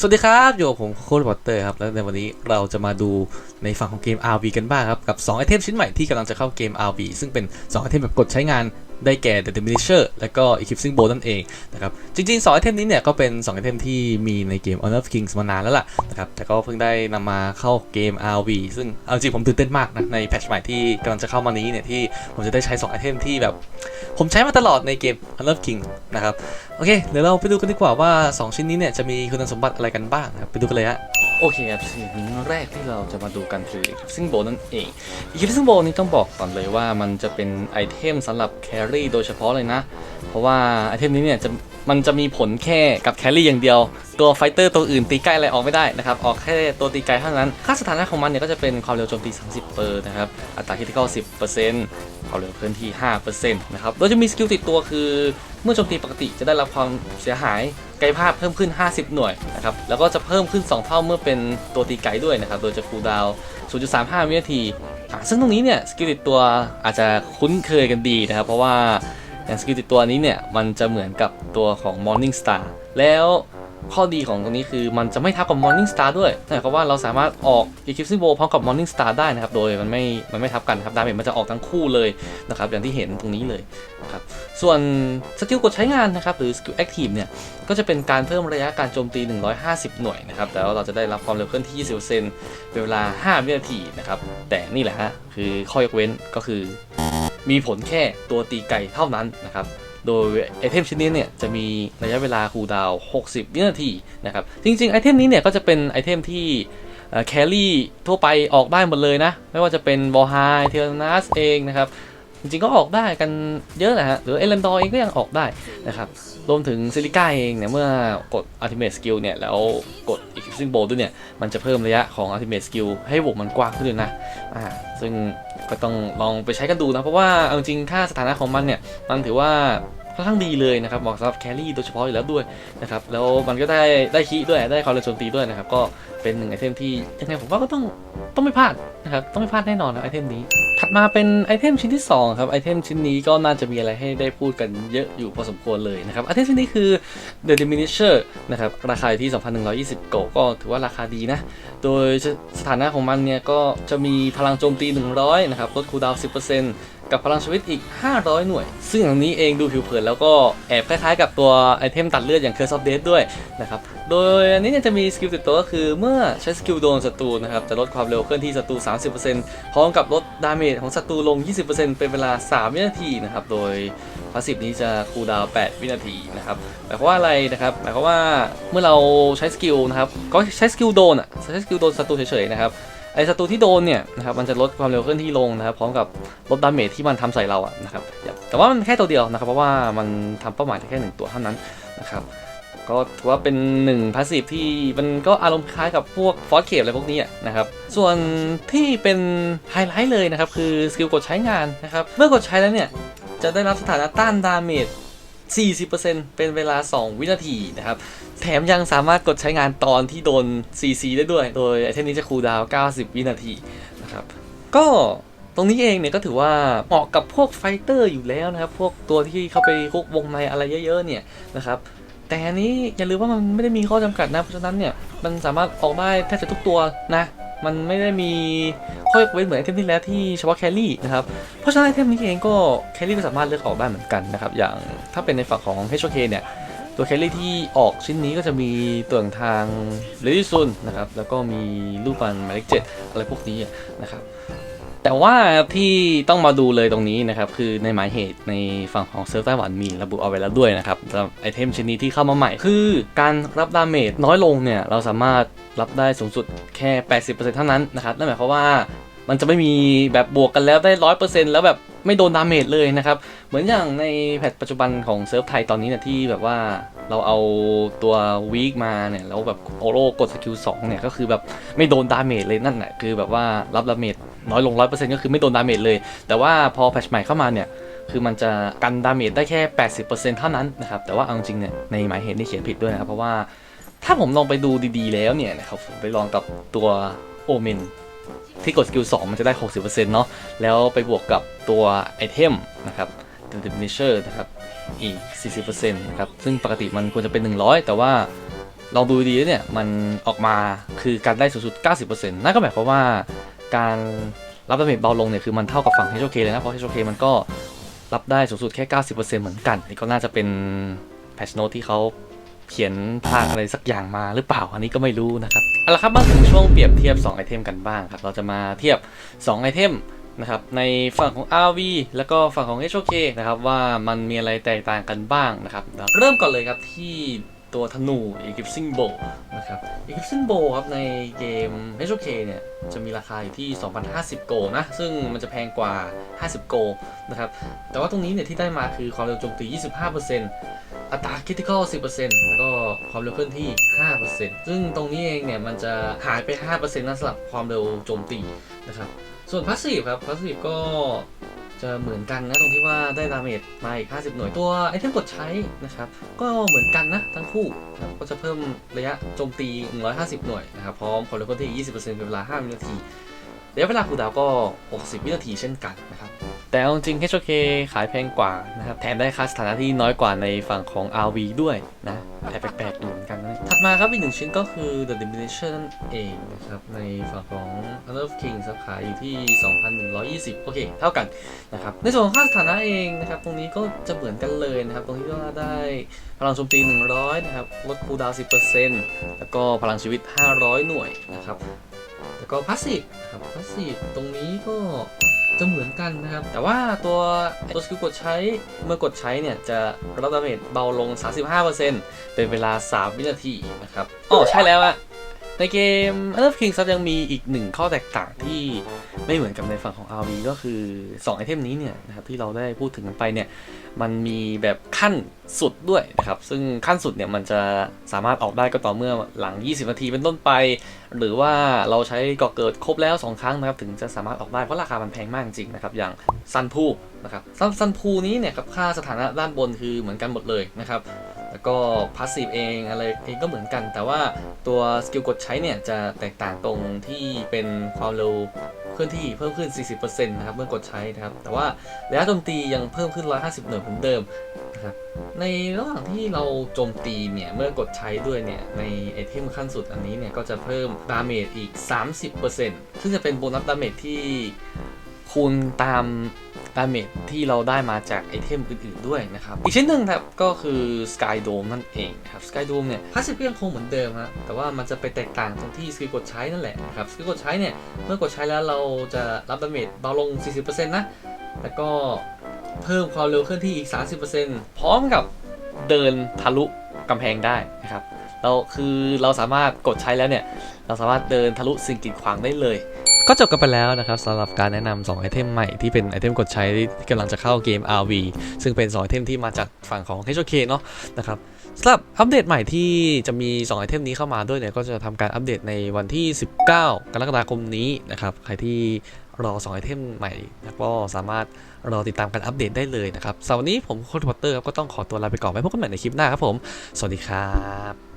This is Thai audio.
สวัสดีครับอยู่กับผมโค้ดวอเตอร์ครับ และในวันนี้เราจะมาดูในฝั่งของเกม RV กันบ้างครับ กับ 2 ไอเทมชิ้นใหม่ที่กำลังจะเข้าเกม RV ซึ่งเป็น 2 ไอเทมแบบกดใช้งาน ได้แก่ The Diminisher และก็ Eclipsing Bow นั่นเองนะครับจริงๆ 2 ไอเทมนี้เนี่ยก็เป็น 2 ไอเทมที่มีในเกม Honor of Kings มานานแล้วล่ะนะครับแต่ก็เพิ่งได้นำมาเข้าเกม RV ซึ่งเอาจริงผมตื่นเต้นมากนะในแพทช์ใหม่ที่กำลังจะเข้ามานี้เนี่ยที่ผมจะได้ใช้ 2 ไอเทมที่แบบ ผมใช้มาตลอดในเกม Honor of Kings นะครับโอเคเดี๋ยวเราไปดูกันดีกว่าว่า 2 ชิ้นนี้เนี่ยจะมีคุณสมบัติอะไรกันบ้างนะครับไปดูกันเลยฮะ โอเคครับสิ่งแรกที่เราจะมาดูกันคือ Eclipsing Bow นั่นเอง Eclipsing Bow นี่ต้องบอกก่อนเลยว่ามันจะเป็นไอเทมสำหรับแครี่โดยเฉพาะเลยนะ เพราะว่าไอเทมนี้เนี่ยจะ มันจะมีผลแค่กับแครี่อย่างเดียว ตัวไฟเตอร์ตัวอื่นตีใกล้อะไรออกไม่ได้นะครับ ออกแค่ตัวตีไกลเท่านั้น ค่าสถานะของมันเนี่ยก็จะเป็นความเร็วโจมตี 30เปอร์นะครับ อัตราคิดก็10%ความเร็วเคลื่อนที่ 5%นะครับ โดยจะมีสกิลติดตัวคือ เมื่อโจมตีปกติจะได้รับความเสียหายไกลภาพเพิ่มขึ้น 50 หน่วยนะครับ แล้วก็จะเพิ่มขึ้น 2 เท่าเมื่อเป็นตัวตีไกลด้วยนะครับ โดยจะคูลดาวน์0.35 วินาทีซึ่งตรงนี้เนี่ยสกิลติดตัวอาจจะคุ้นเคยกันดีนะครับ เพราะว่า อย่างสกิลติดตัวนี้เนี่ยมันจะเหมือนกับตัวของ Morning Star แล้วข้อดีของตรงนี้คือมันจะไม่ทับกับ Morning Star ด้วยนั่นหมายความว่าเราสามารถออก Eclipsing Bow พร้อมกับ Morning Star ได้นะครับ โดยมันไม่ มันไม่ทับกันครับ ดาเมจมันจะออกทั้งคู่เลยนะครับ อย่างที่เห็นตรงนี้เลยนะครับ ส่วนสกิลกดใช้งานนะครับ หรือสกิลแอคทีฟเนี่ย ก็จะเป็นการเพิ่มระยะการโจมตี 150 หน่วยนะครับแต่ว่าเราจะได้รับความเร็วเคลื่อนที่ 20%เป็นเวลา 5 วินาทีนะครับ แต่นี่แหละฮะ คือข้อยกเว้นก็คือ มีผลแค่ตัวตีไก่เท่านั้นนะครับโดยไอเทมชิ้นนี้เนี่ยจะมีระยะเวลาคูลดาว 60 วินาทีนะครับจริงๆไอเทมนี้เนี่ยก็จะเป็นไอเทมที่แครี่ทั่วไปออกได้หมดเลยนะ ไม่ว่าจะเป็นบอไฮเทลนัสเองนะครับ จริงๆก็ออกได้กันเยอะนะฮะ หรือเอเลนดอร์เองก็ยังออกได้นะครับ รวมถึงซิลิก้าเองเนี่ย เมื่อกด Ultimate Skill เนี่ย แล้วกด Eclipsing Bow ด้วยเนี่ย มันจะเพิ่มระยะของ Ultimate Skill ให้วงมันกว้างขึ้นด้วยนะอ่าซึ่ง ก็ต้องลองไปใช้กันดูนะ เพราะว่าเอาจริงค่าสถานะของมันเนี่ย มันถือว่าค่อนข้างดีเลยนะครับเหมาะสำหรับแครี่โดยเฉพาะอยู่แล้วด้วยนะครับ แล้วมันก็ได้ได้คีย์ด้วยได้ความเร็วโจมตีด้วยนะครับ ก็เป็นหนึ่งไอเทมที่ยังไงผมว่าก็ต้องต้องไม่พลาดนะครับ ต้องไม่พลาดแน่นอนนะไอเทมนี้ มาเป็นไอเทมชิ้นที่ 2 ครับไอเทมชิ้นนี้ก็น่าจะมีอะไรให้ได้พูดกันเยอะอยู่พอสมควรเลยนะครับไอเทมชิ้นนี้คือ The Diminisher นะครับราคาอยู่ที่ 2,120 โกลก็ถือว่าราคาดีนะ โดยสถานะของมันเนี่ยก็จะมีพลังโจมตี 100 นะครับลดคูลดาวน์10% กับพลังชีวิตอีก 500 หน่วย ซึ่งอันนี้เองดูผิวเผินแล้วก็แอบคล้ายๆ กับตัวไอเทมตัดเลือดอย่าง Curse of Death ด้วยนะครับ โดยอันนี้จะมีสกิลติดตัวก็คือเมื่อใช้สกิลโดนศัตรูนะครับจะลดความเร็วเคลื่อนที่ศัตรู 30%พร้อมกับลดดาเมจของศัตรูลง 20%เป็นเวลา 3 วินาทีนะครับ โดยพาสซีฟนี้จะคูลดาว 8 วินาทีนะครับ หมายความว่าอะไรนะครับ หมายความว่าเมื่อเราใช้สกิลนะครับ ก็ใช้สกิลโดนอะ ใช้สกิลโดนศัตรูเฉยๆนะครับ ไอศัตรูที่โดนเนี่ยนะครับมันจะลดความเร็วเคลื่อนที่ลงนะครับพร้อมกับลดดาเมจที่มันทำใส่เราอะนะครับแต่ว่ามันแค่ตัวเดียวนะครับเพราะว่ามันทำเป้าหมายได้แค่หนึ่งตัวเท่านั้นนะครับก็ถือว่าเป็นหนึ่งพาสซีฟที่มันก็อารมณ์คล้ายกับพวกฟอสเคปอะไรพวกนี้อะนะครับ ส่วนที่เป็นไฮไลท์เลยนะครับ คือสกิลกดใช้งานนะครับ เมื่อกดใช้แล้วเนี่ย จะได้รับสถานะต้านดาเมจ 40%เป็นเวลา 2 วินาทีนะครับ แถมยังสามารถกดใช้งานตอนที่โดน CC ได้ด้วย โดยไอเทมนี้จะคูลดาวน์90 วินาทีนะครับ ก็ตรงนี้เองเนี่ยก็ถือว่าเหมาะกับพวกไฟเตอร์อยู่แล้วนะครับ พวกตัวที่เข้าไปคุกวงในอะไรเยอะๆเนี่ยนะครับแต่อันนี้อย่าลืมว่ามันไม่ได้มีข้อจำกัดนะเพราะฉะนั้นเนี่ยมันสามารถออกได้แทบจะทุกตัวนะ มันไม่ได้มี ข้อยกเว้นเหมือนไอเทมที่แล้วที่เฉพาะแครี่นะครับ เพราะฉะนั้นไอเทมนี้เองก็แครี่ก็สามารถเลือกออกได้เหมือนกันนะครับ อย่างถ้าเป็นในฝั่งของ HOK เนี่ย ตัวแคลรี่ที่ออกชิ้นนี้ก็จะมีตัวอย่างทางเลดี้ซุนนะครับ แล้วก็มีรูปปันหมายเลขเจ็ดอะไรพวกนี้นะครับแต่ว่าที่ต้องมาดูเลยตรงนี้นะครับ คือในหมายเหตุในฝั่งของเซิร์ฟไต้หวันมีระบุเอาไว้แล้วด้วยนะครับสำหรับไอเทมชิ้นนี้ที่เข้ามาใหม่ คือการรับดาเมจน้อยลงเนี่ย เราสามารถรับได้สูงสุดแค่ 80%เท่านั้นนะครับนั่นหมายความว่า มันจะไม่มีแบบบวกกันแล้วได้ร้อยเปอร์เซ็นต์แล้วแบบไม่โดนดาเมจเลยนะครับ เหมือนอย่างในแพทปัจจุบันของเซิร์ฟไทยตอนนี้เนี่ยที่แบบว่าเราเอาตัววีคมาเนี่ยแล้วแบบโอโรกดสกิล2เนี่ยก็คือแบบไม่โดนดาเมจเลยนั่นแหละคือแบบว่ารับดาเมจน้อยลง100%ก็คือไม่โดนดาเมจเลย แต่ว่าพอแพทใหม่เข้ามาเนี่ยคือมันจะกันดาเมจได้แค่ 80%เท่านั้นนะครับ แต่ว่าเอาจริงเนี่ยในหมายเหตุนี่เขียนผิดด้วยนะครับ เพราะว่าถ้าผมลองไปดูดีๆแล้วเนี่ยนะครับผมไปลองกับตัวโอเมน ที่กดสกิล2มันจะได้ 60%เนาะแล้วไปบวกกับตัวไอเทมนะครับ The Diminisher นะครับอีก 40%นะครับซึ่งปกติมันควรจะเป็น 100 แต่ว่าลองดูดีๆเนี่ยมันออกมาคือการได้สูงสุด 90%นั่นก็หมายความว่าการรับดาเมจเบาลงเนี่ยคือมันเท่ากับฝั่ง HOK เลยนะ เพราะ HOK มันก็รับได้สูงสุดแค่ 90%เหมือนกัน นี่ก็น่าจะเป็นแพชโนที่เขา เขียนพลาดอะไรสักอย่างมาหรือเปล่าอันนี้ก็ไม่รู้นะครับเอาละครับมาถึงช่วงเปรียบเทียบ 2 ไอเทมกันบ้างครับ เราจะมาเทียบ 2 ไอเทมนะครับในฝั่งของ RV แล้วก็ฝั่งของ HOK นะครับว่ามันมีอะไรแตกต่างกันบ้างนะครับ เริ่มก่อนเลยครับที่ ตัวธนู Eclipsing Bow นะครับ Eclipsing Bow ครับในเกม HOK เนี่ยจะมีราคาอยู่ที่ 2,050 โกนะ ซึ่งมันจะแพงกว่า 50 โกนะครับ แต่ว่าตรงนี้เนี่ยที่ได้มาคือความเร็วโจมตี 25%อัตรา critical 10%แล้วก็ความเร็วเคลื่อนที่ 5%ซึ่งตรงนี้เองเนี่ยมันจะหายไป 5%นะสำหรับความเร็วโจมตีนะครับ ส่วนพาสซีฟครับพาสซีฟก็ จะเหมือนกันนะตรงที่ว่าได้ดาเมจมาอีก 50 หน่วยตัวไอเทมกดใช้นะครับ ก็เหมือนกันนะทั้งคู่นะครับก็จะเพิ่มระยะโจมตี 150 หน่วยนะครับ พร้อมความเร็วเคลื่อนที่ 20%เป็นเวลา 5 วินาทีระยะเวลาคูดาวก็ 60 วินาทีเช่นกันนะครับ แต่เอาจริง HOK ขายแพงกว่านะครับ แถมได้ค่าสถานะที่น้อยกว่าในฝั่งของ RV ด้วยนะแอบแปลกๆอยู่เหมือนกันนะถัด มาครับอีกหนึ่งชิ้นก็คือ The Diminisher นั่นเองนะครับ ในฝั่งของ Honor of Kings ครับขายอยู่ที่ 2,120 โอเค เท่ากันนะครับ ในส่วนของค่าสถานะเองนะครับ ตรงนี้ก็จะเหมือนกันเลยนะครับ ตรงที่ว่าได้พลังโจมตี 100 นะครับ ลดคูลดาวน์10%แล้วก็พลังชีวิต 500 หน่วยนะครับ แล้วก็พาสซีฟครับพาสซีฟตรงนี้ก็จะเหมือนกันนะครับ แต่ว่าตัวตัวสกิลกดใช้เมื่อกดใช้เนี่ย จะรับดาเมจเบาลง 35%เป็นเวลา 3 วินาทีนะครับอ๋อใช่แล้วอะในเกม u n d e r King ซับยังมีอีกหนึ่งข้อแตกต่างที่ ไม่เหมือนกับในฝั่งของ RV ก็คือ 2 ไอเทมนี้เนี่ยนะครับที่เราได้พูดถึงกันไปเนี่ยมันมีแบบขั้นสุดด้วยนะครับซึ่งขั้นสุดเนี่ยมันจะสามารถออกได้ก็ต่อเมื่อหลัง 20 นาทีเป็นต้นไป หรือว่าเราใช้ก่อเกิดครบแล้ว 2 ครั้งนะครับถึงจะสามารถออกได้เพราะราคามันแพงมากจริงนะครับอย่างซันพูนะครับซันซันพูนี้เนี่ยกับค่าสถานะด้านบนคือเหมือนกันหมดเลยนะครับแล้วก็พาสซีฟเองอะไรเองก็เหมือนกัน แต่ว่าตัวสกิลกดใช้เนี่ยจะแตกต่างตรงที่เป็นความเร็ว เคลื่อนที่เพิ่มขึ้น 40%นะครับเมื่อกดใช้นะครับ แต่ว่าระยะโจมตียังเพิ่มขึ้น 150 หน่วยเหมือนเดิมนะครับในระหว่างที่เราโจมตีเนี่ยเมื่อกดใช้ด้วยเนี่ยในไอเทมขั้นสุดอันนี้เนี่ยก็จะเพิ่มดาเมจอีก 30%ซึ่งจะเป็นโบนัสดาเมจที่คูณตาม ดาเมจที่เราได้มาจากไอเทมอื่นๆด้วยนะครับ อีกชิ้นหนึ่งครับก็คือ Sky Dome นั่นเองครับ Sky Dome เนี่ยพาสซีฟยังคงเหมือนเดิมฮะแต่ว่ามันจะไปแตกต่างตรงที่สกิลกดใช้นั่นแหละนะครับสกิลกดใช้เนี่ยเมื่อกดใช้แล้วเราจะรับดาเมจเบาลง 40%นะแล้วก็เพิ่มความเร็วเคลื่อนที่อีก 30%พร้อมกับเดินทะลุกำแพงได้นะครับเราคือเราสามารถกดใช้แล้วเนี่ย เราสามารถเดินทะลุสิ่งกีดขวางได้เลย ก็จบกันไปแล้วนะครับสำหรับการแนะนำ2ไอเทมใหม่ที่เป็นไอเทมกดใช้ที่กำลังจะเข้าเกม RV ซึ่งเป็น 2 ไอเทมที่มาจากฝั่งของ HOK เนาะนะครับสำหรับอัปเดตใหม่ที่จะมี 2 ไอเทมนี้เข้ามาด้วยเนี่ยก็จะทำการอัปเดตในวันที่ 19 กรกฎาคมนี้นะครับใครที่รอ 2 ไอเทมใหม่ก็สามารถรอติดตามการอัปเดตได้เลยนะครับสำหรับวันนี้ผมโค้ดพอตเตอร์ครับก็ต้องขอตัวลาไปก่อนไว้พบกันใหม่ในคลิปหน้าครับผม สวัสดีครับ